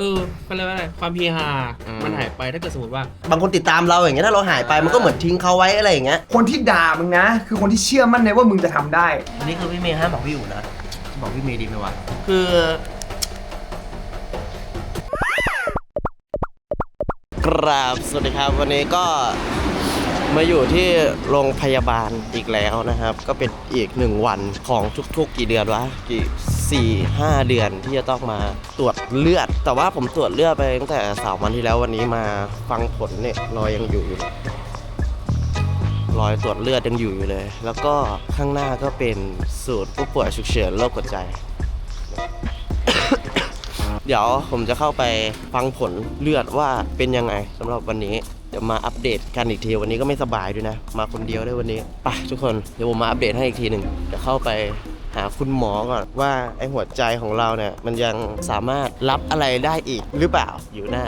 เออก็เลยกว่าอะไรความเฮียฮาอืม มันหายไปถ้าเกิดสมมติว่า บางคนติดตามเราอย่างเงี้ยถ้าเราหายไปมันก็เหมือนทิ้งเขาไว้อะไรอย่างเงี้ย คนที่ด่ามึงนะ คือคนที่เชื่อมั่นในว่ามึงจะทำได้ อันนี้คือพี่เมย์ห้ามบอกพี่อยู่นะ บอกพี่เมย์ดีไหมวะ คือกราบสวัสดีครับ วันนี้ก็มาอยู่ที่โรงพยาบาลอีกแล้วนะครับ ก็เป็นอีกหนึ่งวันของทุกๆ กี่เดือนวะกี่ สี่ห้าเดือนที่จะต้องมาตรวจเลือด แต่ว่าผมตรวจเลือดไปตั้งแต่สามวันที่แล้ววันนี้มาฟังผลเนี่ยรอยยังอยู่อยู่เลยรอยตรวจเลือดยังอยู่อยู่เลย แล้วก็ข้างหน้าก็เป็นศูนย์ผู้ป่วยฉุกเฉินโรคหัวใจ เดี๋ยวผมจะเข้าไปฟังผลเลือดว่าเป็นยังไงสำหรับวันนี้เดี๋ยวมาอัปเดตกันอีกทีวันนี้ก็ไม่สบายด้วยนะ มาคนเดียวด้วยวันนี้ไปทุกคนเดี๋ยวผมมาอัปเดตให้อีกทีหนึ่งเดี๋ยวเข้าไป หาคุณหมอก่อนว่าไอหัวใจของเราเนี่ยมันยังสามารถรับอะไรได้อีกหรือเปล่าอยู่หน้า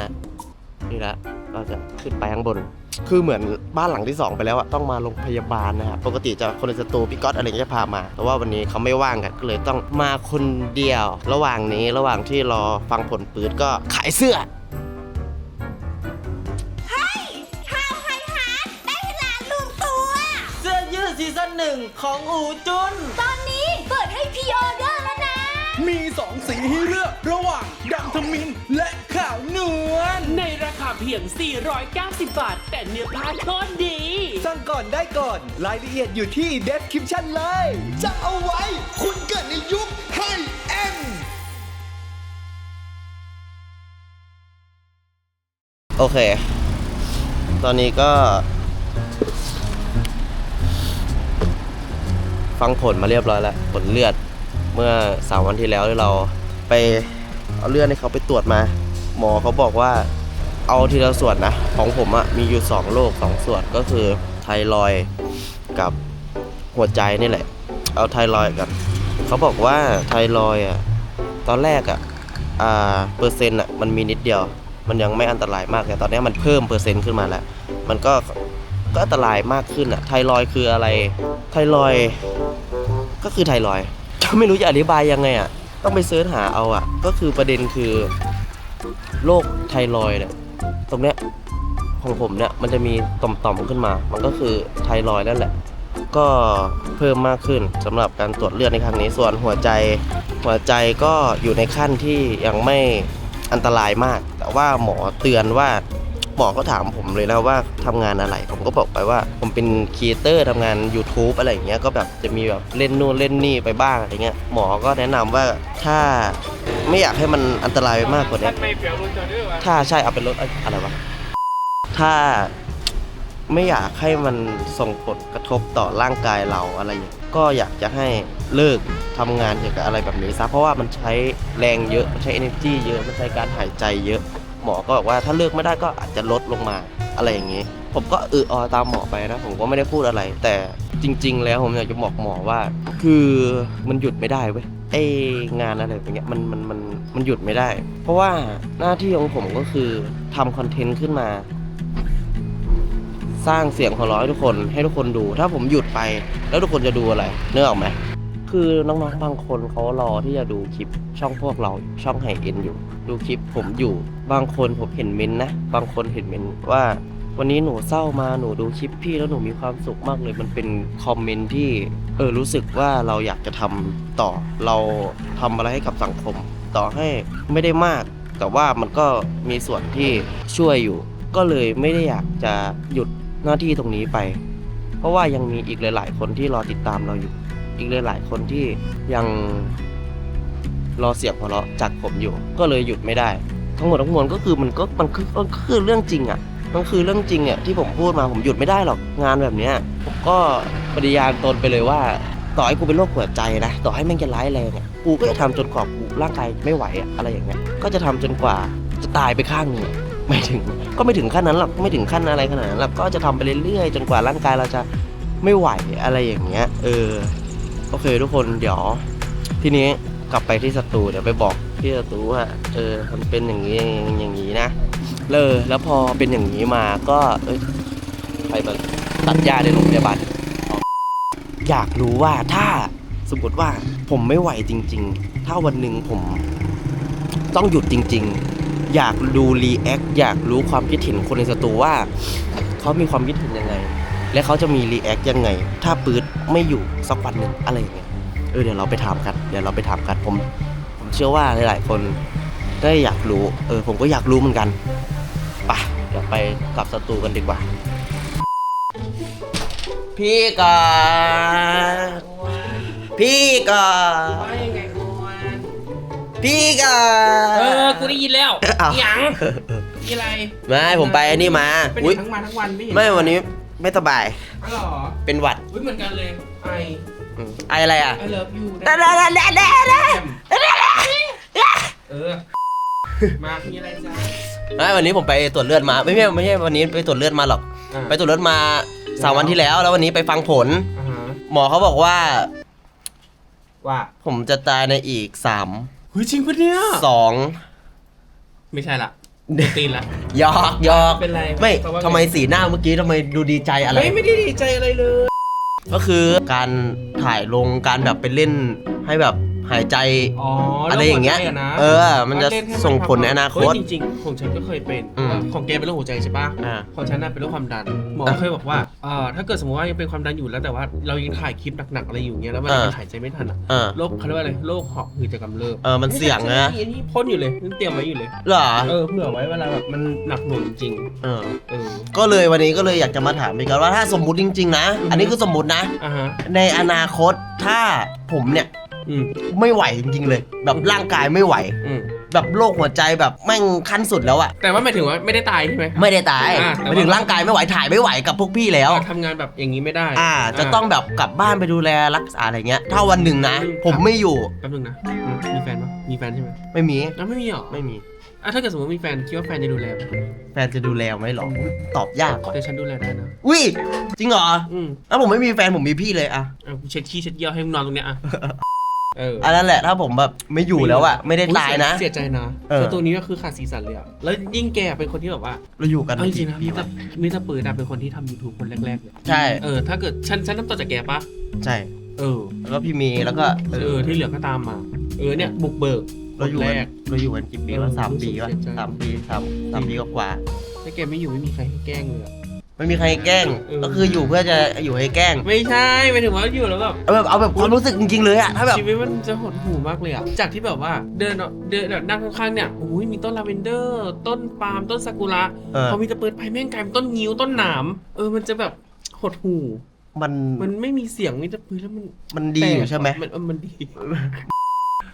นี่ละก็จะขึ้นไปข้างบน คือเหมือนบ้านหลังที่ 2 ไปแล้วอะต้องมาโรงพยาบาลนะครับปกติจะคนในสตูพี่ก๊อตอะไรเงี้ยจะพามา แต่ว่าวันนี้เขาไม่ว่างกันก็เลยต้องมาคนเดียว ระหว่างนี้ระหว่างที่รอฟังผลปืดก็ขายเสื้อข่าวไฮฮาร์ดได้เวลารวมตัวเสื้อยืดซีซั่นหนึ่งของอูจุนตอนนี้ เปิดให้พรีออเดอร์แล้วนะ มีสองสีให้เลือกระหว่างดำทมินและขาวนวลในราคาเพียง 490 บาท แต่เนื้อผ้าโคตรดี สั่งก่อนได้ก่อน รายละเอียดอยู่ที่ description เลย จะเอาไว้ คุณเกิดในยุคไฮเอ็นโอเค ตอนนี้ก็ ฟังผลมาเรียบร้อยแล้วผลเลือดเมื่อสามวันที่แล้วที่เราไปเอาเลือดให้เขาไปตรวจมา หมอเขาบอกว่าเอาทีละส่วนนะ ของผมอะมีอยู่สองโรคสองส่วนก็คือไทรอยกับหัวใจนี่แหละ เอาไทรอยกันเขาบอกว่าไทรอยอะตอนแรกอะอ่าเปอร์เซ็นต์อะมันมีนิดเดียว มันยังไม่อันตรายมากแต่ตอนนี้มันเพิ่มเปอร์เซ็นต์ขึ้นมาแล้ว มันก็ ก็อันตรายมากขึ้นอะไทรอยคืออะไร ไทรอยก็คือไทรอยด์ไม่รู้จะอธิบายยังไงอะต้องไปเสิร์ชหาเอาอะก็คือประเด็นคือโรคไทรอยเนี่ยตรงเนี้ยของผมเนี่ยมันจะมีต่อมๆขึ้นมา มันก็คือไทรอยนั่นแหละ ก็เพิ่มมากขึ้นสำหรับการตรวจเลือดในครั้งนี้ ส่วนหัวใจหัวใจก็อยู่ในขั้นที่ยังไม่อันตรายมาก แต่ว่าหมอเตือนว่า หมอก็ถามผมเลยนะว่าทำงานอะไร ผมก็บอกไปว่า ผมเป็นครีเอเตอร์ทำงาน YouTube อะไรอย่างเงี้ยก็แบบจะมีแบบเล่นนู่นเล่นนี่ไปบ้างอะไรเงี้ยหมอก็แนะนำว่าถ้าไม่อยากให้มันอันตรายไปมากกว่านี้ถ้าใช่เอาเป็นรถอะไรวะถ้าไม่อยากให้มันส่งผลกระทบต่อร่างกายเราอะไรอย่างเงี้ยก็อยากจะให้เลิกทำงานเกี่ยวกับอะไรแบบนี้ซะเพราะว่ามันใช้แรงเยอะมันใช้ energy เยอะมันใช้การหายใจเยอะ หมอก็บอกว่าถ้าเลิกไม่ได้ก็อาจจะลดลงมาอะไรอย่างนี้ ผมก็เอออตามหมอไปนะ ผมก็ไม่ได้พูดอะไร แต่จริง ๆ แล้วผมอยากจะบอกหมอว่า คือมันหยุดไม่ได้เว้ยไองานอะไรแบบเนี้ยมันมันมันมันหยุดไม่ได้ เพราะว่าหน้าที่ของผมก็คือทำคอนเทนต์ขึ้นมา สร้างเสียงหัวเราะให้ทุกคนให้ทุกคนดู ถ้าผมหยุดไป แล้วทุกคนจะดูอะไรเนื้อออกไหม คือน้องๆบางคนเขารอที่จะดูคลิปช่องพวกเราช่องไฮเอ็นอยู่ ดูคลิปผมอยู่ บางคนผมเห็นเมนนะ บางคนเห็นเมนว่า วันนี้หนูเศร้ามาหนูดูคลิปพี่แล้วหนูมีความสุขมากเลย มันเป็นคอมเมนต์ที่เออรู้สึกว่าเราอยากจะทำต่อ เราทำอะไรให้กับสังคม ต่อให้ไม่ได้มาก แต่ว่ามันก็มีส่วนที่ช่วยอยู่ ก็เลยไม่ได้อยากจะหยุดหน้าที่ตรงนี้ไป เพราะว่ายังมีอีกหลาย ๆ คนที่รอติดตามเราอยู่ อีกหลายๆคนที่ยังรอเสียงหัวเราะจากผมอยู่ ก็เลยหยุดไม่ได้ ทั้งหมดทั้งมวลก็คือมันก็มันคือมันคือเรื่องจริงอะมันคือเรื่องจริงเนี่ยที่ผมพูดมาผมหยุดไม่ได้หรอกงานแบบเนี้ยผมก็ปฏิญาณตนไปเลยว่า ต่อให้กูเป็นโรคหัวใจนะต่อให้แม่งจะร้ายแรงอะกูก็จะทำจนกว่ากูร่างกายไม่ไหวอะไรอย่างเงี้ยก็จะทำจนกว่าจะตายไปข้างหนึงไม่ถึงก็ไม่ถึงขั้นนั้นหรอกไม่ถึงขั้นอะไรขนาดนั้นหรอกก็จะทำไปเรื่อยๆจนกว่าร่างกายเราจะไม่ไหวอะไรอย่างเงี้ย เออ โอเคทุกคนเดี๋ยวทีนี้กลับไปที่สตูเดี๋ยวไปบอกที่สตูว่าเออมันเป็นอย่างนี้อย่างนี้นะเลอแล้วพอเป็นอย่างนี้มาก็เอ้ยใครมาตัดหญ้าในโรงพยาบาลอยากรู้ว่าถ้าสมมติว่าผมไม่ไหวจริง ๆ ถ้าวันหนึ่งผมต้องหยุดจริง ๆ อยากดูรีแอคอยากรู้ความคิดเห็นคนในสตูว่าเขามีความคิดเห็นยังไง และเขาจะมีรีแอคยังไง ถ้าปื๊ดไม่อยู่สักวันหนึ่งอะไรอย่างเงี้ยเออเดี๋ยวเราไปถามกันเดี๋ยวเราไปถามกันผม ผมเชื่อว่าหลาย ๆ คนได้อยากรู้เออผมก็อยากรู้เหมือนกันไปเดี๋ยวไปกลับสตูกันดีกว่า พี่กอดพี่กอดพี่กอดเออ กูได้ยินแล้วอ้าวหยังมีอะไรไม่ผมไปไอ้นี่มาเป็นอุ้ยทั้งวันทั้งวันไม่เห็น ไม่วันนี้ ไม่สบาย อ๋อเหรอเป็นหวัดอุ้ยเหมือนกันเลยไออืมไออะไรอะไอเลิฟยูได้ได้ได้ได้ได้ได้เออ มา มีอะไรจ้าไม่วันนี้ผมไปตรวจเลือดมา ไม่ใช่ไม่ใช่วันนี้ไปตรวจเลือดมาหรอก อ่าไปตรวจเลือดมาสามวันที่แล้ว แล้ววันนี้ไปฟังผล อ่าฮะหมอเขาบอกว่า ว่าผมจะตายในอีกสามเฮ้ยจริงปะเนี่ย สองไม่ใช่ละ เดยวตีนละ หยอกหยอกเป็นไรไม่เพราะว่า ทำไมสีหน้าเมื่อกี้ทำไมดูดีใจอะไร เฮ้ยไม่ได้ดีใจอะไรเลย ก็คือการถ่ายลงการแบบไปเล่นให้แบบ หายใจอ๋ออะไรอย่างเงี้ยรื่หัวใจนะเออ มันจะว่าเล่นให้ส่งผลในอนาคตเฮ้ยจริงๆ ของฉันก็เคยเป็น อืมของแกเป็นเรื่องหัวใจใช่ปะอ่าของฉันน่ะเป็นโรคความดัน หมออะเคยบอกว่าเอ่อถ้าเกิดสมมติว่ายังเป็นความดันอยู่แล้วแต่ว่าเรายังถ่ายคลิปหนักๆอะไรอยู่เงี้ยแล้วมันอ่ามันหายใจไม่ทันอะอ่าโรคเขาเรียกว่าอะไร โรคหอบหืดจะกำเริบเออ มันเสี่ยงนะอันนี้พ่นอยู่เลยนี่เตรียมไว้อยู่เลย เหรอ เออ เผื่อไว้เวลาแบบมันหนักหน่วงจริง เออ เออ ก็เลยวันนี้ก็เลยอยากจะมาถามพี่กันว่าถ้าสมมุติจริง ๆ นะอือฮึอันนี้คือสมมุตินะ อ่าฮะ ในอนาคตถ้าผมเนี่ย อืมไม่ไหวจริงๆเลย แบบร่างกายไม่ไหว อืมแบบโรคหัวใจแบบแม่งขั้นสุดแล้วอะแต่ว่าหมายถึงว่าไม่ได้ตายใช่ไหม ไม่ได้ตายอ่าหแต่ว่ามายถึงร่างกายไม่ไหวถ่ายไม่ไหวกับพวกพี่แล้วเราทำงานแบบอย่างนี้ไม่ได้อ่า จะต้องแบบกลับบ้านไปดูแลรักษาอะไรเงี้ย ถ้าวันหนึ่งนะอืมผมไม่อยู่แป๊บนึงนะอืมมีแฟนปะมีแฟนใช่ไหมไม่มีแล้วไม่มีหรอไม่มีอะถ้าเกิดสมมติมีแฟนคิดว่าแฟนจะดูแลไหมแฟนจะดูแลไหมหรอตอบยากก่อนแต่ฉันดูแลได้นะอุ้ยจริงเหรออืมถ้าผมไม่มีแฟนผมมีพี่เลยอะ เอากูเช็ดขี้เช็ดเยี่ยวให้มึงนอนตรงเนี้ยอะ เอออันนั้นแหละถ้าผมแบบไม่อยู่แล้วอะไม่ได้อุ๊ตายนะ เสียใจนะเออ คือตัวนี้ก็คือขาดสีสันเลยอะแล้วยิ่งแกเป็นคนที่แบบว่าเราอยู่กันเอาจริงๆนะมิสเตอร์มิสเตอร์ปืนอะเป็นคนที่ทำ YouTube คนแรกๆเลยใช่ เออถ้าเกิดฉันฉันน้ำต่อจากแกปะใช่ เออ แล้วก็พี่มีแล้วก็เออที่เหลือก็ตามมา เออเนี่ยบุกเบิกเราอยู่แรกันกเราอยู่กันกี่ปีเออวะสามปีวะรู้สึกเสียใจ สามปีสามสามปีกว่าถ้าแกไม่อยู่ไม่มีใครให้แกล้งเลยอะๆ ไม่มีใครแกล้ง เออ ก็คืออยู่เพื่อจะอยู่ให้แกล้ง ไม่ใช่หมายถึงว่าอยู่แล้วแบบ เอาแบบเอาแบบความรู้สึกจริงๆเลยอะถ้าแบบ ชีวิตมันจะหดหู่มากเลยอะจากที่แบบว่าเดินออกเดินแบบนั่งข้างๆเนี่ยโอ้ยมีต้นลาเวนเดอร์ ต้นปาล์มต้นซากุระเออ พอมีตะเปิดไปแม่งกลายเป็นต้นงิ้วต้นหนาม เออมันจะแบบหดหู่ มันมันไม่มีเสียงมีตะปืนแล้วมันมันดีอยู่ใช่ไหมมันเออมันดี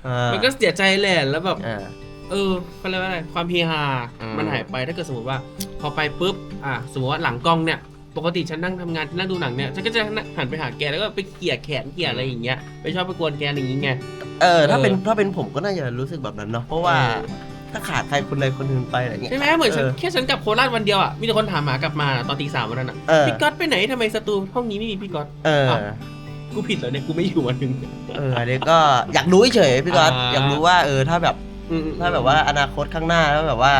อ่ามันก็เสียใจแหละแล้วแบบ อ่า เออเขาเรียกว่าอะไรความเพียฮา อืม มันหายไปถ้าเกิดสมมติว่า พอไปปุ๊บ อะสมมติว่าหลังกล้องเนี่ย ปกติฉันนั่งทำงานนั่งดูหนังเนี่ยฉันก็จะหันไปหาแกแล้วก็ไปเกลี่ยแขนเกลี่ยอะไรอย่างเงี้ยไปชอบไปกวนแกอะไรอย่างเงี้ย เออถ้าเป็นเออถ้าเป็นผมก็น่าจะรู้สึกแบบนั้นเนาะเพราะว่าเออ ถ้าขาดใครคนใดคนหนึ่งไปอะไรเงี้ย ใช่ไหมเหมือนฉันเออ แค่ฉันกลับโคราชวันเดียวอะมีแต่คนถามหากลับมาตอนตีสามวันนั้นอะเออพี่ก๊อตไปไหนทำไมสตูห้องนี้ไม่มีพี่ก๊อต เอออ้าวกูผิดแล้วเนี่ยกูไม่อยู่วันหนึ่งเอออันนี้ก็อยากรู้เฉยๆพี่ก๊อตอ่า อยากรู้ว่าเออถ้าแบบ อืมๆถ้าแบบว่าอนาคตข้างหน้าแล้วแบบว่า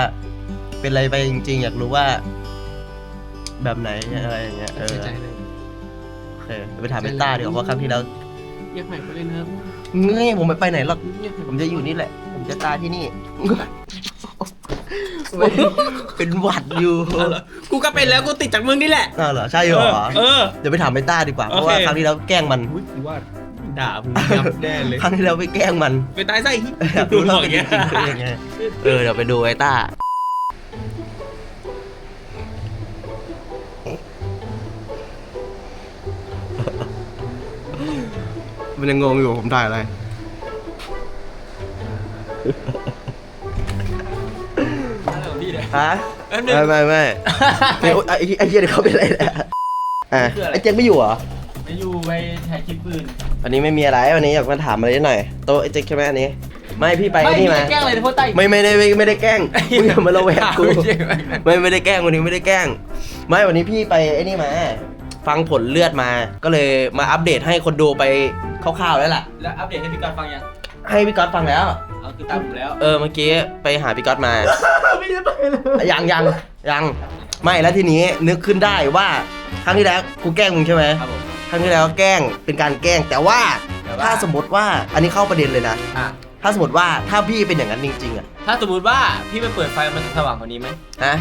เป็นอะไรไปจริง ๆ อยากรู้ว่า แบบไหนอะไรอย่างเงี้ยเออเสียใจเลยโอเคเดี๋ยวไปถามเบต้าดีกว่าเพราะครั้งที่แล้วเรียกใหม่ไปเลยนะครับเงยผมไม่ไปไหนหรอกเรียกใหม่ผมจะอยู่นี่แหละ ผมจะตายที่นี่ เป็นหวัดอยู่เอาเหรอกูก็เป็นแล้วกูติดจากมึงนี่แหละ อ้าวเหรอใช่เหรอเออ เดี๋ยวไปถามเบต้าดีกว่าเพราะโอเคว่าครั้งที่แล้วแกล้งมัน อุ้ยกูว่า ด่ามึงยับแน่เลยครั้งที่แล้วไปแกล้งมันไปตายซะไอ้อยากดูรู้บว่าอกเป็นอย่างจเงี้ยริงๆเป็นยังไงเออเดี๋ยวไปดูไอ้ต้ามันยังงงอยู่ผมถ่ายอะไรฮะ แป๊บนึง ไม่ไม่ไม่ไม่โอ๊ยไอ้ไอ้เหี้ยเดี๋ยวเขาเป็นอะไรเนี่ยอะไอ้เจ๊กไม่อยู่เหรอไม่อยู่ไปถ่ายคลิปปืน วันนี้ไม่มีอะไรวันนี้อยากมาถามอะไรนิดหน่อยโต๊ะไอ้เจ๊กใช่ไหมอันนี้ ไม่พี่ไปไม่นี่ไม่มาแกล้งอะไรโทษใต้ไม่ไม่ได้ไม่ไม่ได้แกล้งมึงอย่ามาระแวงกูไม่ใช่ไม่ไม่ไม่ได้แกล้งวันนี้ไม่ได้แกล้ง ไม่วันนี้พี่ไปไอ้นี่มา ฟังผลเลือดมา ก็เลยมาอัปเดตให้คนดูไปคร่าวๆแล้วล่ะ แล้วอัปเดตให้พี่กอนฟังยังให้พี่ก๊อตฟังแล้ว เอาคือตามผมแล้วเออเมื่อกี้ไปหาพี่ก๊อตมายังยังยังไม่แล้วทีนี้นึกขึ้นได้ว่าครั้งที่แล้วกูแกล้งมึงใช่ไหม ครับผม ครั้งที่แล้วแกล้งเป็นการแกล้ง แต่ว่าแต่ว่า ถ้าสมมติว่าอันนี้เข้าประเด็นเลยนะ อะถ้าสมมติว่าถ้าพี่เป็นอย่างนั้นจริง ๆอะถ้าสมมติว่าพี่ไปเปิดไฟมันจะสว่างกว่านี้ไหมฮะ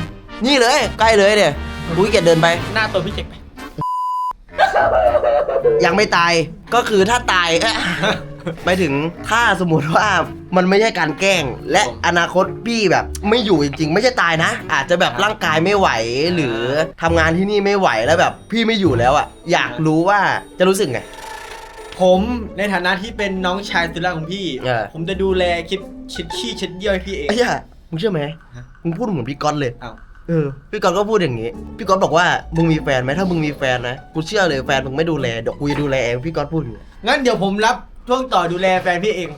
นี่เลยใกล้เลยเนี่ยกูขี้เกียจเดินไป หน้าตัวพี่เจ็กไหมยังไม่ตายก็คือถ้าตาย ไปถึงถ้าสมมติว่ามันไม่ใช่การแกล้ง และอนาคตพี่แบบไม่อยู่จริง ๆ ไม่ใช่ตายนะ อาจจะแบบร่างกายไม่ไหวหรือทำงานที่นี่ไม่ไหวแล้วแบบพี่ไม่อยู่แล้วอะอยากรู้ว่าจะรู้สึกไง ผมในฐานะที่เป็นน้องชายสุดรักของพี่ เออ ผมจะดูแลคลิปเช็ดขี้เช็ดเยี่ยวให้พี่เอง ไอ้เหี้ยมึงเชื่อไหมมึงพูดเหมือนพี่ก๊อตเลยอ้าวเออ พี่ก๊อตก็พูดอย่างนี้ พี่ก๊อตบอกว่ามึงมีแฟนไหมถ้ามึงมีแฟนนะ กูเชื่อเลยแฟนมึงไม่ดูแลเดี๋ยวกูจะดูแลเองพี่ก๊อตพูดอย่างนี้งั้นเดี๋ยวผมรับ ช่วงต่อดูแลแฟนพี่เอง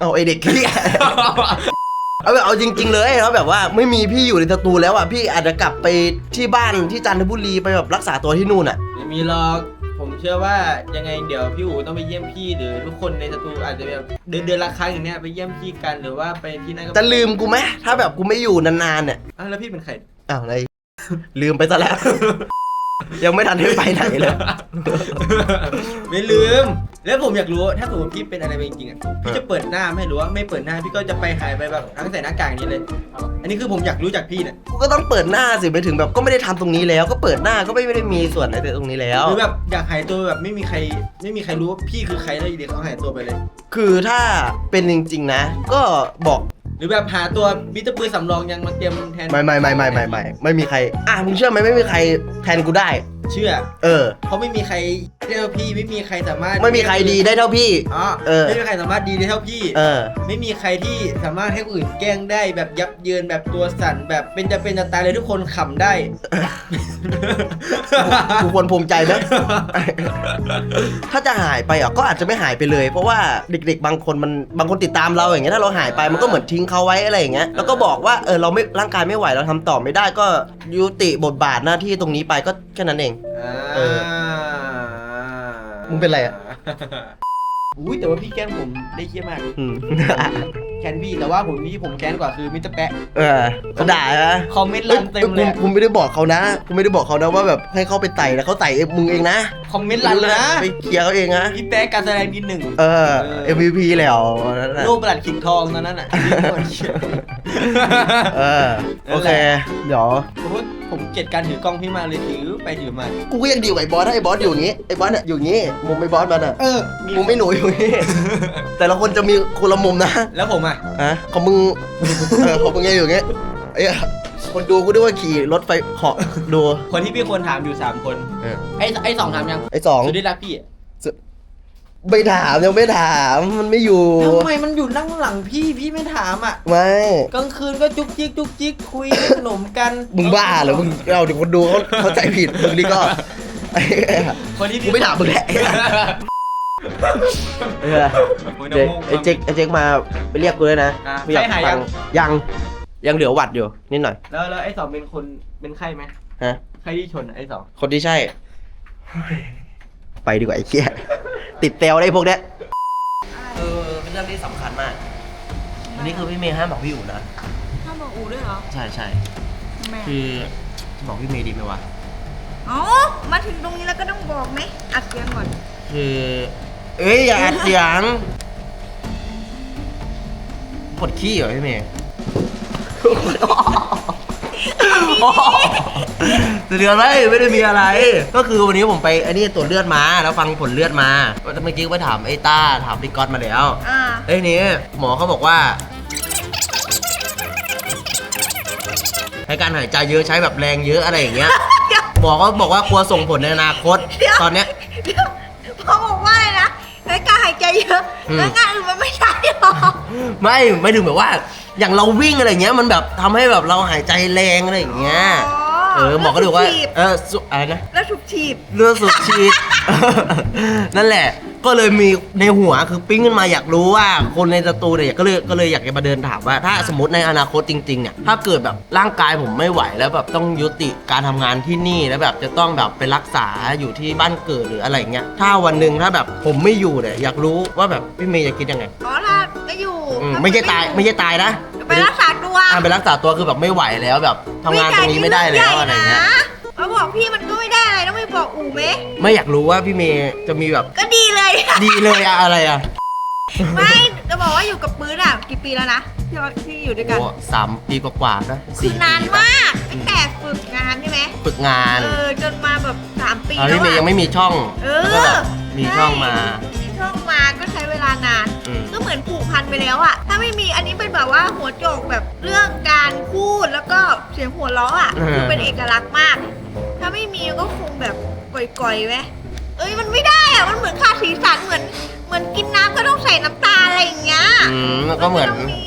เอาไอเด็กขี้ เอาแบบเอาจริง ๆ เลยแล้วแบบว่าไม่มีพี่อยู่ในสตูแล้วอะพี่อาจจะกลับไปที่บ้านที่จันทบุรีไปแบบรักษาตัวที่นู่นอะ ไม่มีหรอกผมเชื่อว่ายังไงเดี๋ยวพี่อู๋ต้องไปเยี่ยมพี่หรือทุกคนในสตูอาจจะแบบเดือนเดือนละครั้งอย่างเนี้ยไปเยี่ยมพี่กันหรือว่าไปที่นั่นก็จะลืมกูไหมถ้าแบบกูไม่อยู่นานๆเนี่ยอ้าวแล้วพี่เป็นใคร อ้าวอะไร ลืมไปซะแล้ว ยังไม่ทันได้ไปไหนเลย ไม่ลืม แล้วผมอยากรู้ว่าถ้าสมมติพี่เป็นอะไรไปจริงๆอะพี่จะเปิดหน้าไหมหรือว่าไม่เปิดหน้าพี่ก็จะไปหายไปแบบทั้งใส่หน้ากากอย่างนี้เลย อันนี้คือผมอยากรู้จากพี่เนี่ยกูก็ต้องเปิดหน้าสิไปถึงแบบก็ไม่ได้ทำตรงนี้แล้ว ก็เปิดหน้าก็ไม่ได้มีส่วนไหนตรงนี้แล้ว หรือแบบอยากหายตัวแบบไม่มีใคร ไม่มีใครรู้ว่าพี่คือใครแล้วอยู่ดีเขาหายตัวไปเลย คือถ้าเป็นจริง ๆ นะ ก็บอกหรือแบบหาตัวมิตรปืนสำรองยังมาเตรียมแทนไม่ไม่ไม่ไม่ไม่ไม่ไม่มีใคร อะมึงเชื่อไหมไม่มีใครแทนกูได้ เชื่อ เออ เพราะไม่มีใครเท่าพี่ไม่มีใครสามารถไม่มีใครดีได้เท่าพี่ อ๋อเออ ไม่มีใครสามารถดีได้เท่าพี่ เออ ไม่มีใครที่สามารถให้คนอื่นแกล้งได้แบบยับเยินแบบตัวสั่นแบบเป็นจะเป็นจะตายเลยทุกคนขำได้ กูควรภูมิใจไหม ถ้าจะหายไปอะก็อาจจะไม่หายไปเลย เพราะว่าเด็กๆ บางคนมันบางคนติดตามเราอย่างเงี้ยถ้าเราหายไปมันก็เหมือนทิ้งเขาไว้อะไรอย่างเงี้ยแล้วก็บอกว่าเออเราไม่ร่างกายไม่ไหวเราทำต่อไม่ได้ก็ยุติบทบาทหน้าที่ตรงนี้ไปก็แค่นั้นเอง เออมึงเป็นไรอะ อุ้ยแต่ว่าพี่แกล้งผมได้เยี่ยมมาก อืม แคนพี่แต่ว่าผมที่ผมแค้นกว่าคือมิสเตอร์แปะเออเขาด่านะคอมเมนต์รันเต็มเลยกูไม่ได้บอกเขานะกูไม่ได้บอกเขานะว่าแบบให้เขาไปไต่นะเขาไต่เองมึงเองนะคอมเมนต์รันเลยนะไปเคลียร์เขาเองนะพี่แปะการแสดงดีหนึ่งเออเออ MVP แล้วนั่นน่ะรูปประหลัดขิงทองตอนนั้นอะเออโอเคเดี๋ยว ผมว่าผมเกลียดการถือกล้องพี่มากเลยถือไปถือมากูก็ยังดีกว่าไอ้บอสถ้าไอ้บอสอยู่อย่างงี้ไอ้บอสเนี่ยอยู่อย่างงี้มุมไอ้บอสมันอะเออมุมไม่หนูอยู่อย่างงี้ แต่ละคนจะมีคนละมุมนะแล้วผมอะอะของมึงเออของมึงยังอยู่อย่างงี้ไอ้ยคนดูกูด้วยว่าขี่รถไฟเหาะดูคนที่พี่ควรถามอยู่สามคนเออไอ้ไอ้สองถามยังไอ้สองสุดที่รักพี่อะ ไม่ถามยังไม่ถามมันไม่อยู่ ทำไมมันอยู่นั่งหลังพี่พี่ไม่ถามอะไม่กลางคืนก็จุกจิกจุกจิกคุยเล่นขนมกันมึงบ้าเหรอมึงเอาเดี๋ยวคนดูเขาเข้าใจผิดมึงนี่ก็ไอ้เหี้ยคนที่กูไม่ถามมึงแหละเออโอ้ยเจ๊น้ำมูกไอ้เจ๊กไอ้เจ๊กมาไปเรียกกูเลยนะอะไม่อยากใครหายฟัยังยังยังเหลือหวัดอยู่นิดหน่อยแล้วแล้วไอ้สองเป็นคนเป็นไข้ไหมฮะ ไข้ที่ชนอะไอ้สองคนที่ใช่ ไปดีกว่าไอ้เหี้ยติดเตลได้พวกเนี้ยเออเป็นเรื่องที่สำคัญมาก อันนี้คือพี่เมย์ห้ามบอกพี่อู๋นะ ห้ามบอกอูด้วยเหรอใช่ใช่ทำไมคือจะบอกพี่เมย์ดีไหมวะอ๋อมาถึงตรงนี้แล้วก็ต้องบอกไหมอัดเสียงก่อน คือ เอ้ยอย่าอัดเสียงปวดขี้เหรอพี่เมย์ เดือนไรไม่ได้มีอะไร ก็คือวันนี้ผมไปไอ้นี่ตรวจเลือดมาแล้วฟังผลเลือดมาเมื่อกี้ก็ไปถามไอ้ต้าถามพี่ก๊อตมาแล้วอ่าไอ้ยนี้หมอเขาบอกว่าให้การหายใจเยอะใช้แบบแรงเยอะอะไรอย่างเงี้ยหมอก็บอกว่ากลัวส่งผลในอนาคตเดี๋ยวตอนเนี้ยเดี๋ยวเขาบอกว่าอะไรนะใช้การหายใจเยอะอืมแล้วงานอื่นมันไม่ใช่หรอไม่ไม่ถึงแบบว่า อย่างเราวิ่งอะไรเงี้ยมันแบบทำให้แบบเราหายใจแรงอะไรอย่างเงี้ย เออหมอก็ดูว่า เออสุอะไรนะ แล้วถูกถีบ เลือดสุดชีด นั่นแหละ ก็เลยมีในหัวคือปิ้งขึ้นมาอยากรู้ว่าคนในสตูเนี่ยก็เลยก็เลยอยากจะมาเดินถามว่า ถ้าสมมติในอนาคตจริงๆเนี่ยถ้าเกิดแบบร่างกายผมไม่ไหวแล้วแบบต้องยุติการทำงานที่นี่แล้วแบบจะต้องแบบไปรักษาอยู่ที่บ้านเกิดหรืออะไรเงี้ยถ้าวันหนึ่งถ้าแบบผมไม่อยู่เนี่ยอยากรู้ว่าแบบพี่เมย์จะคิดยังไงอ๋อถ้าก็อยู่อืมถ้ไม่ใช่ตายไม่ใช่ตายนะไปรักษาตัว อ่าไปรักษาตัวคือแบบไม่ไหวแล้วแบบทำงานตรงนี้ไม่ได้แล้วอะไรเงี้ย มาบอกพี่มันก็ไม่ได้อะไรต้องไปบอกอูไหม ไม่อยากรู้ว่าพี่เมย์จะมีแบบ ก็ดีเลย ดีเลยอะอะไรอะไม่จะบอกว่าอยู่กับปื้นอะ กี่ปีแล้วนะที่ว่าที่อยู่ด้วยกัน โอ้สามปีกว่าๆนะคืสี่อนานปีมากตั้งแต่ฝึกงานใช่ไหมฝึกงานเออจนมาแบบสามปีตอนแล้ที่วเมย์ยังอะ ไม่มีช่องเอแล้วก็อแบบมีช่องมา มีช่องมาก็ใช้เวลานาน อืม ก็เหมือนผูกพันไปแล้วอะถ้าไม่มีอันนี้เป็นแบบว่าหัวโจกแบบเรื่องการพูดแล้วก็เสียงหัวเราะอะคือเป็นเอกลักษณ์มาก ถ้าไม่มีก็คงแบบก่อยๆไหมเอ้ยมันไม่ได้อะมันเหมือนขาดสีสันเหมือน เหมือนกินน้ำก็ต้องใส่น้ำตาลอะไรอย่างเงี้ยอืมแล้วก็เหมือน ต้งมี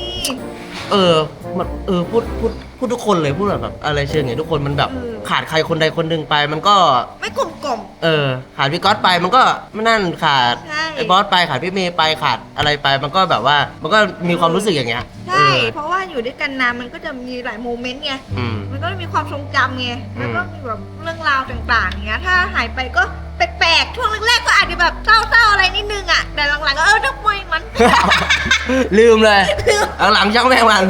เออมันเออพูดพูดพูดทุกคนเลยพูดแบบอะไรเชิงอย่างทุกคนมันแบบขาดใครคนใดคนหนึ่งไป มันก็ ไม่กลมกล่อม เออขาดพี่ก๊อตไปมันก็ไม่นั่นขาดใช่ ไอ้บอสไปขาดพี่เมย์ไปขาดอะไรไป มันก็แบบว่า มันก็มีความรู้สึกอย่างเงี้ยใช่ เออเพราะว่าอยู่ด้วยกันนานมันก็จะมีหลายโมเมนต์ไง อืม มันก็มีความทรงจำไง อืม แล้วก็มีแบบเรื่องราวต่างๆอย่างเงี้ย ถ้าหายไปก็แปลกๆ ช่วงแรกๆ ก็อาจจะแบบเศร้าๆ อะไรนิดนึงอะ แต่หลังๆ ก็เออทำไมมัน ลืมเลยหลังๆช่างแม่งมัน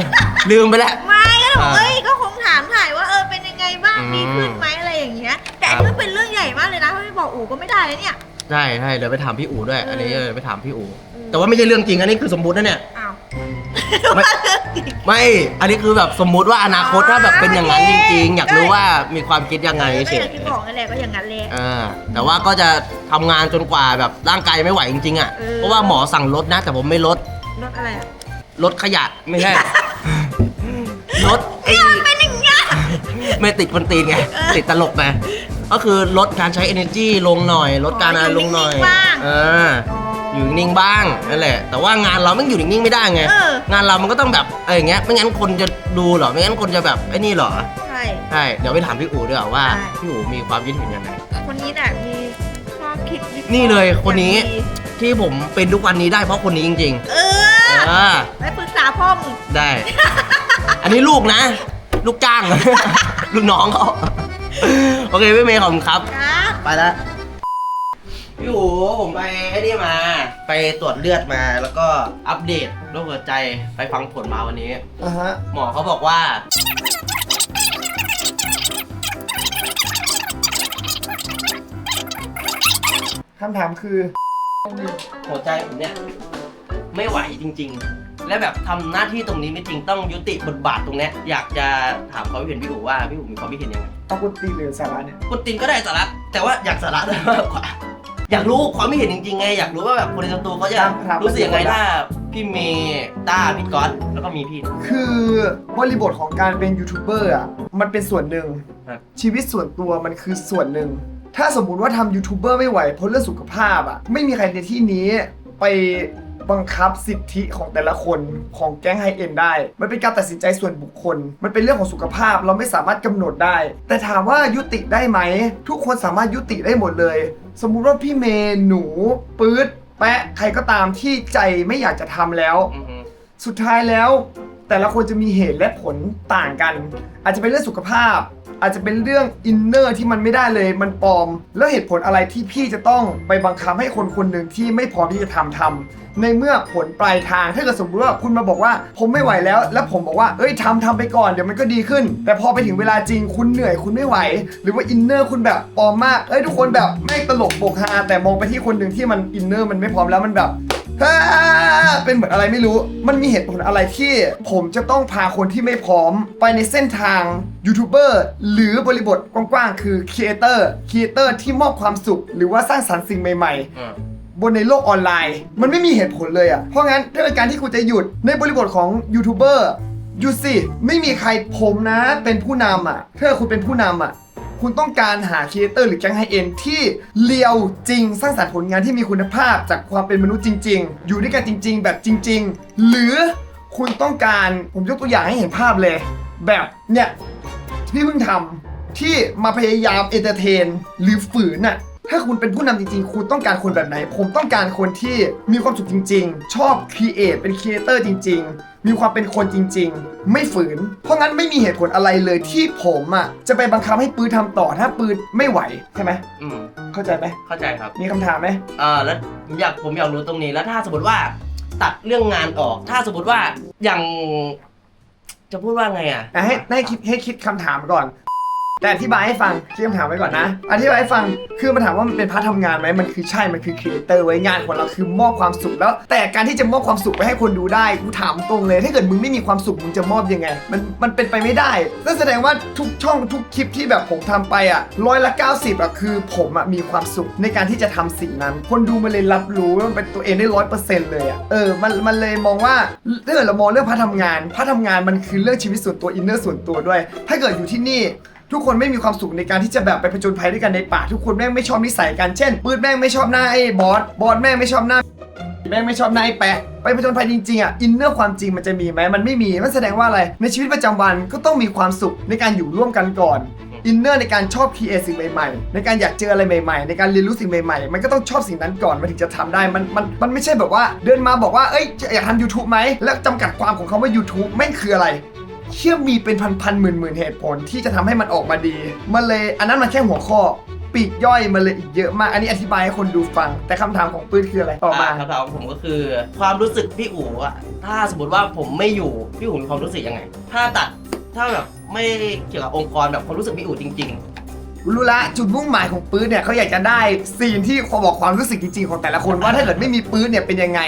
ลืมไปแล้ว ไม่ก็บอกอ่าเอ้ยก็คงถามถ่ายว่าเออเป็นยังไงบ้างอืมดีขึ้นไหมอะไรอย่างเงี้ย แต่อันครันี้บมันเป็นเรื่องใหญ่มากเลยนะถ้าไม่บอกอู๋ก็ไม่ได้เลยเนี่ย ใช่ใช่เดี๋ยวไปถามพี่อู๋ด้วยเอออัอันนี้เออไปถามพี่อู๋อืมแต่ว่าไม่ใช่เรื่องจริงอันนี้คือสมมุตินะเนี่ย อ้าวไม่ ไม่ อันนี้คือแบบสมมุติว่าอนาคตถ้าแบบเป็นอย่างนั้นจริง ๆ อยากรู้ว่ามีความคิดยังไงก็เฉอยย่างที่บอกนั่นแหละก็อย่างนั้นแหละ เออแต่ว่าก็จะทำงานจนกว่าแบบร่างกายไม่ไหวจริงๆอะเออ เพราะว่าหมอสั่งลดนะ แต่ผมไม่ลด รถอะไรอะลดขยะไม่ใช่ลดไอ้เป็นอย่างเงี้ยไม่ติดคนตีนไงเออติดตลกไงก็คือลดการใช้ energy ลงหน่อย ลดการอะไรลงหน่อยอยู่นิ่งๆบ้างเอออยู่นิ่งๆบ้างนั่นแหละ แต่ว่างานเราไม่อยู่นิ่งๆไม่ได้ไงเอองานเรามันก็ต้องแบบเอออย่างเงี้ย ไม่งั้นคนจะดูเหรอ ไม่งั้นคนจะแบบไอ้นี่เหรอ ใช่ ใช่ เดี๋ยวไปถามพี่อู๋ด้วยว่าใช่พี่อู๋มีความคิดเห็นยังไง คนนี้น่ะมีข้อคิดวิคราะห์นี่เลยคนนี้อย่างดี ที่ผมเป็นทุกวันนี้ได้เพราะคนนี้จริงเอๆอเออ ไปปรึกษาพ่อมึงได้ อันนี้ลูกนะ ลูกจ้าง ลูกน้องเขาโอเคพี่เมย์ขอบคุณครับ ครับ ไปแล้วพี่หูผมไปไอ้นี่มา ไปตรวจเลือดมาแล้วก็อัปเดตโรคหัวใจไปฟังผลมาวันนี้ อ่าฮะ หมอเขาบอกว่า คำถามคือ หัวใจผมเนี่ยไม่ไหวจริง ๆ และแบบทำหน้าที่ตรงนี้ไม่จริงต้องยุติบทบาทตรงเนี้ยอยากจะถามความคิดเห็นพี่หูว่าพี่หูมีความคิดเห็นยังไงเอากุตีหรือสาระเนี่ยคนตินก็ได้สาระแต่ว่าอยากสาระด้วยมากกว่า อยากรู้ความไม่เห็นจริงๆไงอยากรู้ว่าแบบคนในสตูเขาจะครับครับรู้สึกยังไงถ้าพี่เมย์ต้าพี่ก๊อตแล้วก็มีพี่ คือบริบทของการเป็นยูทูบเบอร์อะมันเป็นส่วนหนึ่ง ครับ ชีวิตส่วนตัวมันคือส่วนหนึ่ง ถ้าสมมุติว่าทำยูทูบเบอร์ไม่ไหวเพราะเรื่องสุขภาพอะไม่มีใครในที่นี้ไปบังคับสิทธิของแต่ละคนของแก๊งไฮเอ็นได้ มันเป็นการตัดสินใจส่วนบุคคล มันเป็นเรื่องของสุขภาพเราไม่สามารถกำหนดได้ แต่ถามว่ายุติได้ไหม ทุกคนสามารถยุติได้หมดเลย สมมุติว่าพี่เมย์หนู ปื๊ด แปะ ใครก็ตามที่ใจไม่อยากจะทำแล้วอือฮึสุดท้ายแล้ว แต่ละคนจะมีเหตุและผลต่างกัน อาจจะเป็นเรื่องสุขภาพ อาจจะเป็นเรื่องอินเนอร์ที่มันไม่ได้เลยมันปลอม แล้วเหตุผลอะไรที่พี่จะต้องไปบังคับให้คนคนหนึ่งที่ไม่พร้อมที่จะทำทำในเมื่อผลปลายทางถ้าเกิดสมมติว่าคุณมาบอกว่า ผมไม่ไหวแล้ว แล้วผมบอกว่าเอ้ยทำทำไปก่อนเดี๋ยวมันก็ดีขึ้น แต่พอไปถึงเวลาจริงคุณเหนื่อยคุณไม่ไหว หรือว่าอินเนอร์คุณแบบปลอมมากเอ้ยทุกคนแบบไม่ตลกโปกฮาแต่มองไปที่คนหนึ่งที่มันอินเนอร์มันไม่พร้อมแล้วมันแบบเป็นเหมือนอะไรไม่รู้ มันมีเหตุผลอะไรที่ผมจะต้องพาคนที่ไม่พร้อม ไปในเส้นทางยูทูบเบอร์หรือบริบทกว้างๆคือครีเอเตอร์ครีเอเตอร์ที่มอบความสุข หรือว่าสร้างสรรค์สิ่งใหม่อืมๆบนในโลกออนไลน์ มันไม่มีเหตุผลเลยอะ่ะ เพราะงั้นถ้าเป็นการที่คุณจะหยุดในบริบทของยูทูบเบอร์หยุดสิไม่มีใครผมนะเป็นผู้นำอะถ้าคุณเป็นผู้นำอะ คุณต้องการหาครีเอเตอร์หรือแก๊งไฮเอ็นที่เลียวจริง สร้างสรรค์ผลงานที่มีคุณภาพจากความเป็นมนุษย์จริง ๆ อยู่ด้วยกันจริง ๆ แบบจริง ๆ หรือคุณต้องการผมยกตัวอย่างให้เห็นภาพเลย แบบเนี่ย ที่พี่เพิ่งทำที่มาพยายามเอนเตอร์เทนหรือฝืนน่ะถ้าคุณเป็นผู้นำจริงๆ คุณต้องการคนแบบไหน ผมต้องการคนที่มีความสุขจริง ๆ ชอบครีเอทเป็นครีเอเตอร์จริง ๆ มีความเป็นคนจริง ๆ ไม่ฝืน เพราะงั้นไม่มีเหตุผลอะไรเลยที่ผมอะจะไปบังคับให้ปืนทำต่อถ้าปืนไม่ไหวใช่ไหมอืมเข้าใจไหมเข้าใจครับ มีคำถามไหมเออแล้วอยากผมอยากรู้ตรงนี้แล้วถ้าสมมติว่าตัดเรื่องงานออก ถ้าสมมติว่าอย่าง จะพูดว่าไงอะ ให้ให้คิดให้คิดคำถามก่อน แต่อธิบายให้ฟังที่คำถามไว้ก่อนนะ อธิบายให้ฟังคือมันถามว่ามันเป็นพาร์ททำงานไหมมันคือใช่มันคือครีเอเตอร์ไว้งานของเราคือมอบความสุขแล้ว แต่การที่จะมอบความสุขไปให้คนดูได้กูถามตรงเลยถ้าเกิดมึงไม่มีความสุขมึงจะมอบยังไง มันมันเป็นไปไม่ได้นั่นแสดงว่าทุกช่องทุกคลิปที่แบบผมทำไปอะร้อยละ 90อะคือผมอะมีความสุขในการที่จะทำสิ่งนั้น คนดูมันเลยรับรู้ว่ามันเป็นตัวเองได้ร้อยเปอร์เซ็นต์เลยอะเออมันมันเลยมองว่าถ้าเกิดเรามองเรื่องพาร์ททำงานพาร์ททำงานมันคือเรื่องชีวิตส่วนตัวอินเนอร์ส่วนตัวด้วย ถ้าเกิดอยู่ที่นี่ ทุกคนไม่มีความสุขในการที่จะแบบไปผจญภัยด้วยกันในป่า ทุกคนแม่งไม่ชอบนิสัยกันเช่นปืดแม่งไม่ชอบหน้าไอ้บอสบอสแม่งไม่ชอบหน้าแม่งไม่ชอบนายแปะไปผจญภัยจริงๆอะอินเนอร์ความจริงมันจะมีไหมมันไม่มีมันแสดงว่าอะไรในชีวิตประจำวันก็ต้องมีความสุขในการอยู่ร่วมกันก่อนอินเนอร์ในการชอบคีเอสิ่งใหม่ๆ ในการอยากเจออะไรใหม่ๆ ในการเรียนรู้สิ่งใหม่ๆ มันก็ต้องชอบสิ่งนั้นก่อนมันถึงจะทำได้มันมันมันไม่ใช่แบบว่าเดินมาบอกว่าเอ้ยอยากทำ YouTube ไหมแล้วจำกัดความของคาว่า YouTube แม่งคืออะไร เชื่อมีเป็นพันๆหมื่นๆเหตุผลที่จะทำให้มันออกมาดีมันเลยอันนั้นมันแค่หัวข้อปีกย่อยมันเลยอีกเยอะมาก อันนี้อธิบายให้คนดูฟัง แต่คำถามของปื้นคืออะไร ต่อมาคำถามของผมก็คือ ความรู้สึกพี่อู๋อะถ้าสมมติว่าผมไม่อยู่ พี่อู๋มีความรู้สึกยังไง ถ้าตัด ถ้าแบบไม่เกี่ยวกับองค์กรแบบความรู้สึกพี่อู๋จริงรู้ละจุดมุ่งหมายของปื้นเนี่ยเขาอยากจะได้ซีนที่เขาบอกความรู้สึกจริงๆ ของแต่ละคนว่าถ้าเกิดไม่มีปื้นเนี่ยเป็นยังไง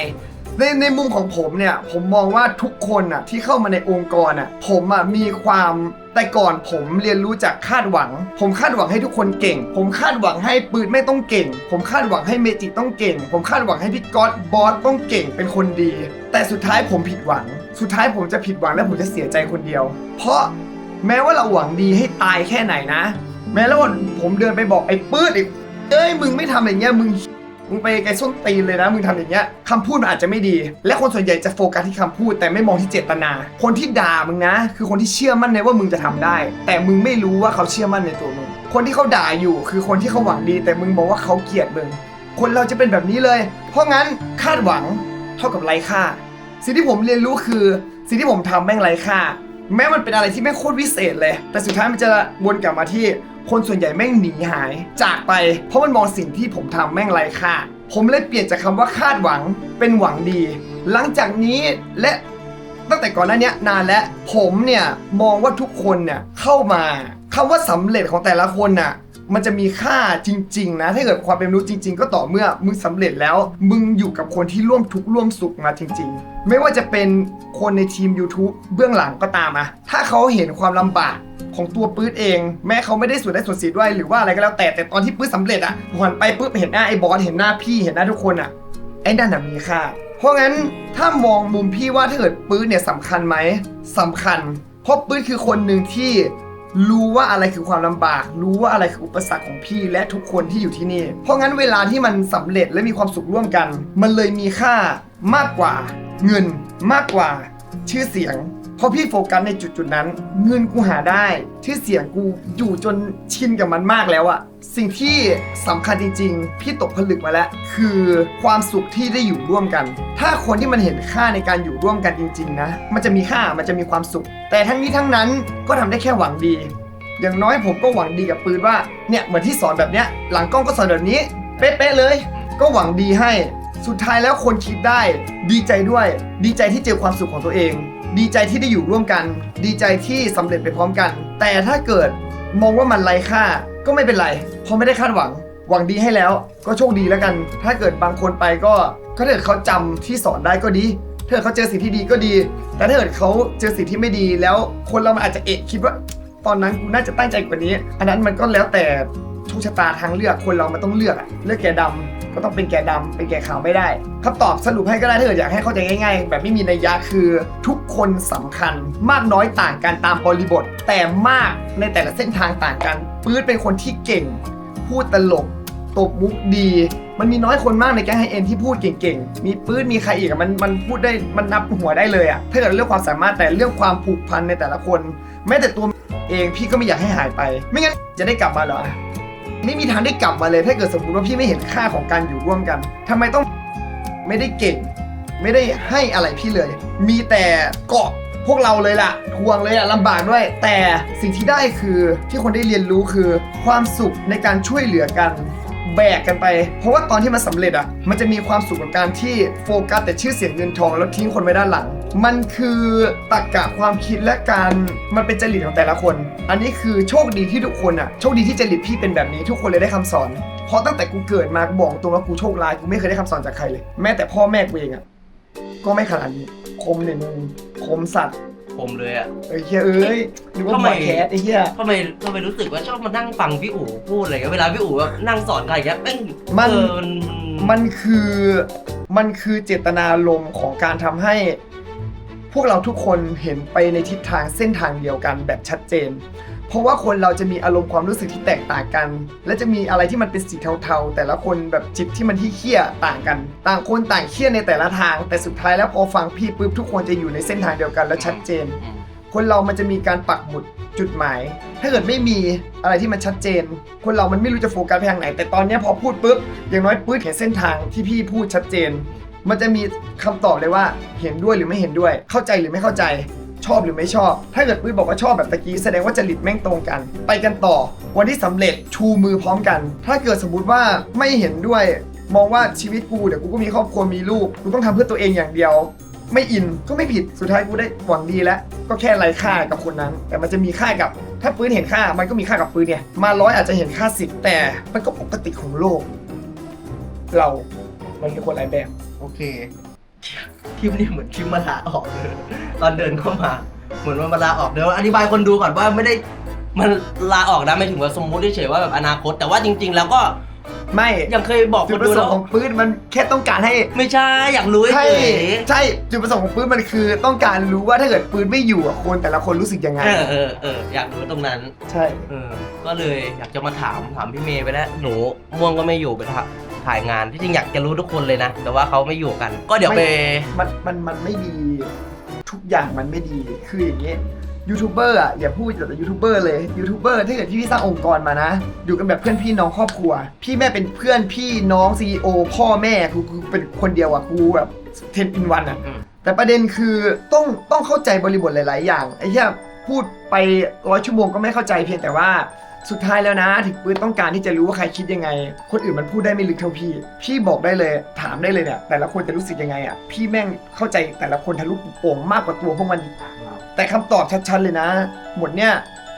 ในในมุมของผมเนี่ย ผมมองว่าทุกคนอะที่เข้ามาในองค์กรอะผมอะมีความแต่ก่อนผมเรียนรู้จากคาดหวัง ผมคาดหวังให้ทุกคนเก่ง ผมคาดหวังให้ปืนไม่ต้องเก่ง ผมคาดหวังให้เมจิต้องเก่ง ผมคาดหวังให้พี่ก๊อตบอสต้องเก่งเป็นคนดี แต่สุดท้ายผมผิดหวัง สุดท้ายผมจะผิดหวังและผมจะเสียใจคนเดียว เพราะแม้ว่าเราหวังดีให้ตายแค่ไหนนะ แม้แล้วผมเดินไปบอกไอ้ปื้ดไอ้เอ้ยมึงไม่ทำอย่างเงี้ยมึง มึงไปไกลส้นตีนเลยนะ มึงทำอย่างเงี้ยคำพูดมันอาจจะไม่ดี และคนส่วนใหญ่จะโฟกัสที่คำพูด แต่ไม่มองที่เจตนา คนที่ด่ามึงนะ คือคนที่เชื่อมั่นในว่ามึงจะทำได้ แต่มึงไม่รู้ว่าเขาเชื่อมั่นในตัวมึง คนที่เขาด่าอยู่คือคนที่เขาหวังดี แต่มึงมองว่าเขาเกลียดมึง คนเราจะเป็นแบบนี้เลย เพราะงั้นคาดหวังเท่ากับไร้ค่า สิ่งที่ผมเรียนรู้คือสิ่งที่ผมทำแม่งไร้ค่า แม้มันเป็นอะไรที่ไม่งโคตรวิเศษเลย แต่สุดท้ายมันจะวนกลับมาที่คนส่วนใหญ่แม่งหนีหาย จากไป เพราะมันมองสิ่งที่ผมทำแม่งไร้ค่า ผมเลยเปลี่ยนจากคำว่าคาดหวังเป็นหวังดี หลังจากนี้และตั้งแต่ก่อนหน้านี้นานแล้วผมเนี่ยมองว่าทุกคนเนี่ยเข้ามาคำว่าสำเร็จของแต่ละคนน่ะ มันจะมีค่าจริง ๆ นะ ถ้าเกิดความเป็นมนุษย์จริง ๆ ก็ต่อเมื่อมึงสำเร็จแล้ว มึงอยู่กับคนที่ร่วมทุกข์ร่วมสุขมาจริง ๆ ไม่ว่าจะเป็นคนในทีม YouTube เบื้องหลังก็ตามอะถ้าเขาเห็นความลำบากของตัวปื๊ดเอง แม้เขาไม่ได้ส่วนได้ส่วนเสียด้วยหรือว่าอะไรก็แล้วแต่แต่ตอนที่ปื๊ดสำเร็จอะหันไปปุ๊บเห็นหน้าไอ้บอสเห็นหน้าพี่เห็นหน้าทุกคนอะไอ้นั่นน่ะมีค่าเพราะงั้นถ้ามองมุมพี่ว่าถ้าเกิดปื๊ดเนี่ยสำคัญไหมสำคัญ เพราะปื๊ดคือคนหนึ่งที่ รู้ว่าอะไรคือความลำบาก รู้ว่าอะไรคืออุปสรรคของพี่และทุกคนที่อยู่ที่นี่ เพราะงั้นเวลาที่มันสำเร็จและมีความสุขร่วมกัน มันเลยมีค่ามากกว่าเงินมากกว่า ชื่อเสียง พราะพี่โฟกัสในจุดจุดนั้น เงินกูหาได้ชื่อเสียงกูอยู่จนชินกับมันมากแล้วอะสิ่งที่สำคัญจริง ๆ พี่ตกผลึกมาแล้ว คือความสุขที่ได้อยู่ร่วมกัน ถ้าคนที่มันเห็นค่าในการอยู่ร่วมกันจริง ๆ นะ มันจะมีค่ามันจะมีความสุข แต่ทั้งนี้ทั้งนั้นก็ทำได้แค่หวังดี อย่างน้อยผมก็หวังดีกับปืนว่าเนี่ยเหมือนที่สอนแบบเนี้ยหลังกล้องก็สอนแบบนี้เป๊ะๆเลย ก็หวังดีให้ สุดท้ายแล้วคนคิดได้ ดีใจด้วย ดีใจที่เจอความสุขของตัวเอง ดีใจที่ได้อยู่ร่วมกัน ดีใจที่สำเร็จไปพร้อมกัน แต่ถ้าเกิดมองว่ามันไร้ค่าก็ไม่เป็นไร เพราะไม่ได้คาดหวัง หวังดีให้แล้วก็โชคดีแล้วกัน ถ้าเกิดบางคนไปก็ถ้าเกิดเขาจำที่สอนได้ก็ดีถ้าเกิดเขาเจอสิ่งที่ดีก็ดี แต่ถ้าเกิดเขาเจอสิ่งที่ไม่ดีแล้วคนเรามันอาจจะเอะคิดว่า ตอนนั้นกูน่าจะตั้งใจกว่านี้ อันนั้นมันก็แล้วแต่ โชคชะตาทางเลือกคนเรามันต้องเลือกอะเลือกแก่ดำก็ต้องเป็นแก่ดำเป็นแก่ขาวไม่ได้คำตอบสรุปให้ก็ได้ถ้าเกิดอยากให้เข้าใจง่าย ๆ แบบไม่มีนัยยะคือทุกคนสำคัญมากน้อยต่างกันตามบริบท แต่มากในแต่ละเส้นทางต่างกัน ปื๊ดเป็นคนที่เก่ง พูดตลกตบมุกดี มันมีน้อยคนมากในแก๊งไฮเอ็นที่พูดเก่งๆ มีปื้ดมีใครอีกมันมันพูดได้มันนับหัวได้เลยอะถ้าเกิดเรื่องความสามารถแต่เรื่องความผูกพันในแต่ละคน แม้แต่ตัวเองพี่ก็ไม่อยากให้หายไป ไม่งั้นจะได้กลับมาเหรอ ไม่มีทางได้กลับมาเลย ถ้าเกิดสมมติว่าพี่ไม่เห็นค่าของการอยู่ร่วมกันทำไมต้องไม่ได้เก่ง ไม่ได้ให้อะไรพี่เลย มีแต่เกาะพวกเราเลยล่ะทวงเลยอะลำบากด้วย แต่สิ่งที่ได้คือที่คนได้เรียนรู้คือความสุขในการช่วยเหลือกัน แบกกันไป เพราะว่าตอนที่มันสำเร็จอะมันจะมีความสุขกับการที่โฟกัสแต่ชื่อเสียงเงินทองแล้วทิ้งคนไว้ด้านหลัง มันคือตรรกะความคิดและการมันเป็นจริตของแต่ละคน อันนี้คือโชคดีที่ทุกคนอะโชคดีที่จริตพี่เป็นแบบนี้ทุกคนเลยได้คำสอน เพราะตั้งแต่กูเกิดมากบอกตรงว่ากูโชคร้ายกูไม่เคยได้คำสอนจากใครเลย แม้แต่พ่อแม่กูเองอะก็ไม่ขนาดนี้คมเนี่ยมึงคมสัตว์ มเลยอะเอ้ยเหี้ยเอ้ยหรือว่าทำบไม อดแคสไอ้เหี้ยทำไมทำไมรู้สึกว่าชอบมานั่งฟังพี่อู๋พูดอะไรกันเวลาพี่อู๋แบบนั่งสอนใครอย่างเงี้ยแม่งมันเออมันมันคือมันคือเจตนารมณ์ของการทำให้ พวกเราทุกคนเห็นไปในทิศทางเส้นทางเดียวกันแบบชัดเจน เพราะว่าคนเราจะมีอารมณ์ความรู้สึกที่แตกต่างกัน และจะมีอะไรที่มันเป็นสีเทาๆ แต่ละคนแบบจิตที่มันที่เคี่ยต่างกัน ต่างคนต่างเคี่ยในแต่ละทาง แต่สุดท้ายแล้วพอฟังพี่ปุ๊บทุกคนจะอยู่ในเส้นทางเดียวกันและชัดเจน คนเรามันจะมีการปักหมุดจุดหมาย ถ้าเกิดไม่มีอะไรที่มันชัดเจน คนเรามันไม่รู้จะโฟกัสไปทางไหน แต่ตอนนี้พอพูดปุ๊บอย่างน้อยปื๊ดเห็นเส้นทางที่พี่พูดชัดเจน มันจะมีคำตอบเลยว่าเห็นด้วยหรือไม่เห็นด้วย เข้าใจหรือไม่เข้าใจ ชอบหรือไม่ชอบ ถ้าเกิดปื๊ดบอกว่าชอบแบบตะกี้แสดงว่าจริตแม่งตรงกัน ไปกันต่อ วันที่สำเร็จชูมือพร้อมกัน ถ้าเกิดสมมติว่าไม่เห็นด้วย มองว่าชีวิตกูเดี๋ยวกูก็มีครอบครัวมีลูกกูต้องทำเพื่อตัวเองอย่างเดียว ไม่อินก็ไม่ผิดสุดท้ายกูได้หวังดีแล้ว ก็แค่ไร้ค่ากับคนนั้น แต่มันจะมีค่ากับถ้าปืนเห็นค่ามันก็มีค่ากับปืนเนี่ยมาร้อยอาจจะเห็นค่าสิบแต่มันก็ปกติของโลก เรา มันเป็นคนหลายแบบ โอเค คลิปนี้เหมือนคลิปมาลาออกเลยตอนเดินเข้ามา เหมือนว่ามาลาออกเดี๋ยวอธิบายคนดูก่อนว่าไม่ได้มันลาออกนะไม่ถึงว่าสมมุติเฉยๆว่าแบบอนาคต แต่ว่าจริง ๆ แล้วก็ไม่ยังเคยบอกจุคดนประดูสงแล้วค์ของปืนมันแค่ต้องการให้ ไม่ใช่อยากรู้ใช่เฉยใช่จุดประสงค์ของปืนมันคือต้องการรู้ว่าถ้าเกิดปืนไม่อยู่อะคนแต่ละคนรู้สึกยังไงๆเออเออเอออยากรู้ตรงนั้น ใช่ เออ ก็เลยอยากจะมาถามถามพี่เมย์ไปแล้วหนูม่วงก็ไม่อยู่ไปถ่า ถ่ายงานที่จริงอยากจะรู้ทุกคนเลยนะ แต่ว่าเขาไม่อยู่กัน ก็เดี๋ยวไป มันมันมันไม่ดี ทุกอย่างมันไม่ดีคืออย่างนี้ยูทูบเบอร์อะอย่าพูดแต่ยูทูบเบอร์เลยยูทูบเบอร์ถ้าเกิดที่พี่สร้างองค์กรมานะ อยู่กันแบบเพื่อนพี่น้องครอบครัว พี่แม่เป็นเพื่อนพี่น้องซีอพ่อแม่กูกูเป็นคนเดียวอะกูแบบเทนอินวันอะอืม แต่ประเด็นคือต้องต้องเข้าใจบริบทหลาย ๆ อย่างไอ้เหี้ยพูดไปร้อยชั่วโมงก็ไม่เข้าใจเพียงแต่ว่า สุดท้ายแล้วนะถึงปืนต้องการที่จะรู้ว่าใครคิดยังไง คนอื่นมันพูดได้ไม่ลึกเท่าพี่ พี่บอกได้เลยถามได้เลยเนี่ยแต่ละคนจะรู้สึกยังไงอะพี่แม่งเข้าใจแต่ละคนทะลุปุโป่งมากกว่าตัวพวกมันอีกแต่คำตอบชัดๆเลยนะ หมดเนี่ย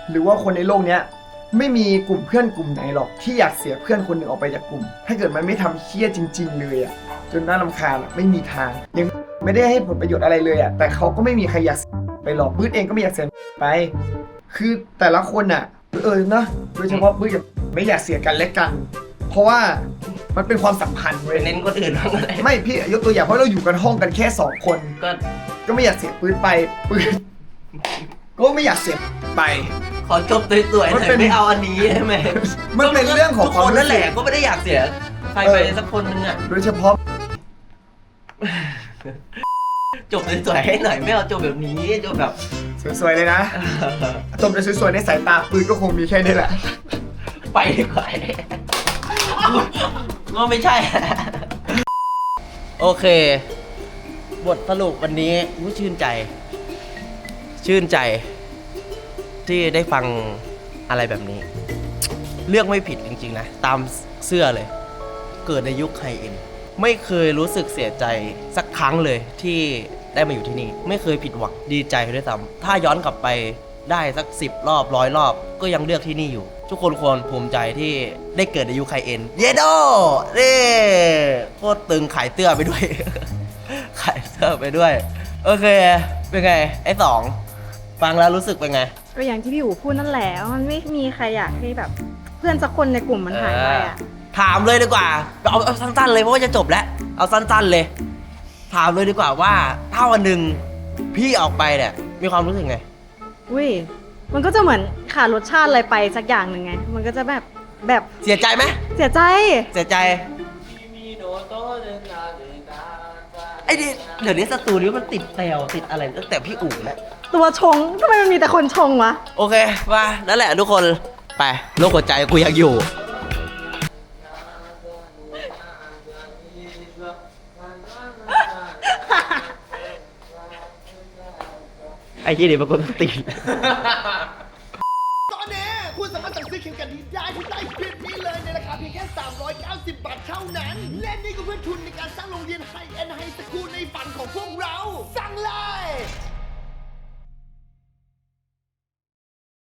หรือว่าคนในโลกเนี้ยไม่มีกลุ่มเพื่อนกลุ่มไหนหรอกที่อยากเสียเพื่อนคนหนึ่งออกไปจากกลุ่ม ถ้าเกิดมันไม่ทำเคี้ยจริง ๆ เลยอะจนน่ารำคาญไม่มีทางยังไม่ได้ให้ผลประโยชน์อะไรเลยอะแต่เขาก็ไม่มีใครอยากไปหรอกบื้ดเองก็ไม่อยากเสียไป คือแต่ละคนอะ เออนะโดยเฉพาะบื้ดกับไม่อยากเสียกันและกัน เพราะว่ามันเป็นความสัมพันธ์ไปเว้ยเน้นคนอื่นบ้างอะไรไม่พี่ยกตัวอย่างเพราะเราอยู่กันห้องกันแค่สองคน ก็ก็ไม่อยากเสียปืนไปปืนก็ไม่อยากเสียไป ขอจบสวยๆหมันน่อเป็นยไม่เอาอันนี้ใช่ไหมมันเป็นเรื่องของทุกความคนรู้นั่นแหสึละกก็ไม่ได้อยากเสียใครไปสักคนนึงอะโดยเฉพาะจบสวยๆให้หน่อยไม่เอาจบแบบนี้จบแบบ สวยๆเลยนะจบแต่สวยๆในสายตาปืนก็คงมีแค่นี้แหละ ไปดีกว่าก็ไม่ใช่ โอเค บทสรุปวันนี้อู้ชื่นใจ ชื่นใจ ที่ได้ฟังอะไรแบบนี้ เลือกไม่ผิดจริง ๆ นะ ตามเสื้อเลย เกิดในยุคไฮเอ็นไม่เคยรู้สึกเสียใจสักครั้งเลยที่ ได้มาอยู่ที่นี่ ไม่เคยผิดหวังดีใจด้วยซ้ำถ้าย้อนกลับไปได้สักสิบรอบร้อยรอบ ก็ยังเลือกที่นี่อยู่ ทุกคนควรภูมิใจที่ได้เกิดในยุคไฮเอ็นเยโดนี่โคตรตึงขายเสื้อไปด้วย ขายเสื้อไปด้วย โอเค เป็นไง ไอ้สองฟังแล้วรู้สึกเป็นไง ก็อย่างที่พี่อู๋พูดนั่นแหละมันไม่มีใครอยากให้แบบ เพื่อนสักคนในกลุ่มมันหายไปอะ ถามเลยดีกว่าเอาเอาสั้นๆเลยเพราะว่าจะจบแล้ว เอาสั้นๆเลย ถามเลยดีกว่าว่าถ้าวันหนึ่งพี่ออกไปเนี่ยมีความรู้สึกไง อุ้ยมันก็จะเหมือนขาดรสชาติอะไรไปสักอย่างหนึ่งไง มันก็จะแบบแบบเสียใจไหมเสียใจ เสียใจ ไอ้ดิเดี๋ยวนี้สตูนี้มันติดแซวติดอะไรตั้งแต่พี่อู๋แล้วตัวชงทำไมมันมีแต่คนชงวะ โอเคมานั่นแหละทุกคนไปโลกหัวใจกูยังอยู่ ไอ้ที่เดี๋ยวมันก็ติดตอน